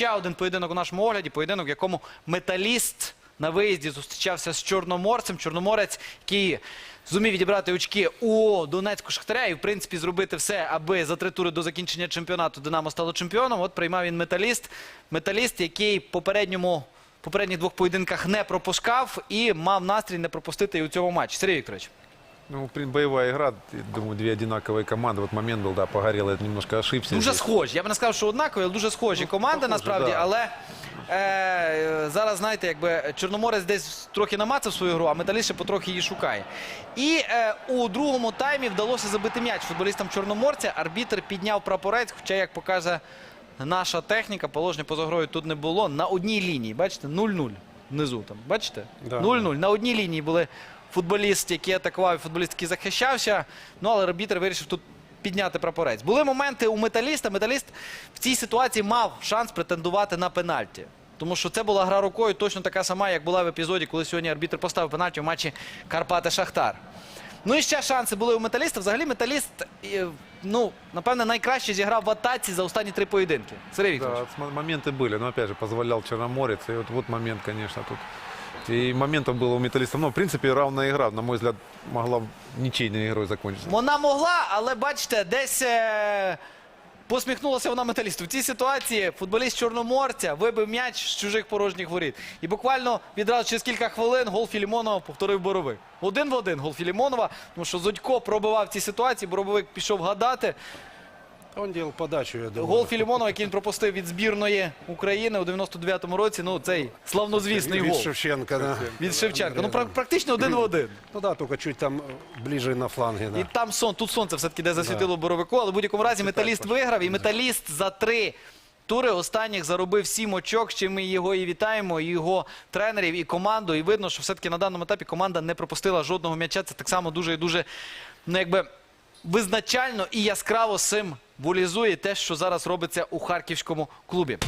ще один поєдинок у нашому огляді. Поєдинок, в якому металіст на виїзді зустрічався з Чорноморцем. Чорноморець, який зумів відібрати очки у Донецьку Шахтаря і, в принципі, зробити все, аби за три тури до закінчення чемпіонату Динамо стало чемпіоном. От приймав він металіст. Металіст, який попередньому. Попередніх двох поєдинках не пропускав і мав настрій не пропустити і у цьому матчі. Сергій Вікторович. Ну, в принципе, боевая игра, я думаю, две одинаковые команды. Вот момент был, да, погорел, я немножко ошибся. Дуже здесь. схожі. Я б не сказав, що однакові, але дуже схожі команди похожі, насправді. да. Але е, зараз, знаєте, якби Чорноморець десь трохи намацав свою гру, а металіст ще потрохи її шукає. І е, у другому таймі вдалося забити м'яч футболістам Чорноморця. Арбітр підняв прапорець, хоча, як покаже наша техніка, положення поза грою тут не було. На одній лінії, бачите, 0-0 внизу там. Бачите? Да. 0-0. На одній лінії були футболіст, який атакував, і футболіст, який захищався. Ну, але арбітр вирішив тут підняти прапорець. Були моменти у металіста. Металіст в цій ситуації мав шанс претендувати на пенальті. Тому що це була гра рукою точно така сама, як була в епізоді, коли сьогодні арбітр поставив пенальті в матчі Карпати-Шахтар. Ну і ще шанси були у металіста. Взагалі металіст, ну, напевне, найкраще зіграв в атаці за останні три поєдинки. Сергій Да, Вікторович. м- моменты были, но опять же позволял Черноморец. И вот, вот момент, конечно, тут. И моментов было у металлиста много. В принципе, равная игра, на мой взгляд, могла ничейной игрой закончиться. Вона могла, але бачите, десь е, посміхнулася вона металісту. В цій ситуації футболіст Чорноморця вибив м'яч з чужих порожніх воріт. І буквально відразу через кілька хвилин гол Філімонова повторив Боровик. Один в один гол Філімонова, тому що Зодько пробивав ці ситуації, Боровик пішов гадати. Он делал подачу, я думаю. Гол Філімонова, який він пропустив від збірної України у 99-му році. Ну, цей славнозвісний Від гол Шевченка, да. від Шевченка. Ну, пра- практично один в один. Ну да, только чуть там ближе на фланге, да. І там сон, тут сонце все-таки де засвітило Боровику, але в будь-якому разі металіст виграв, і металіст за три тури останніх заробив сім очок, з чим ми його і вітаємо, і його тренерів, і команду. І видно, що все-таки на даному етапі команда не пропустила жодного м'яча. Це так само дуже і дуже ну, якби, визначально і яскраво символізує те, що зараз робиться у харківському клубі.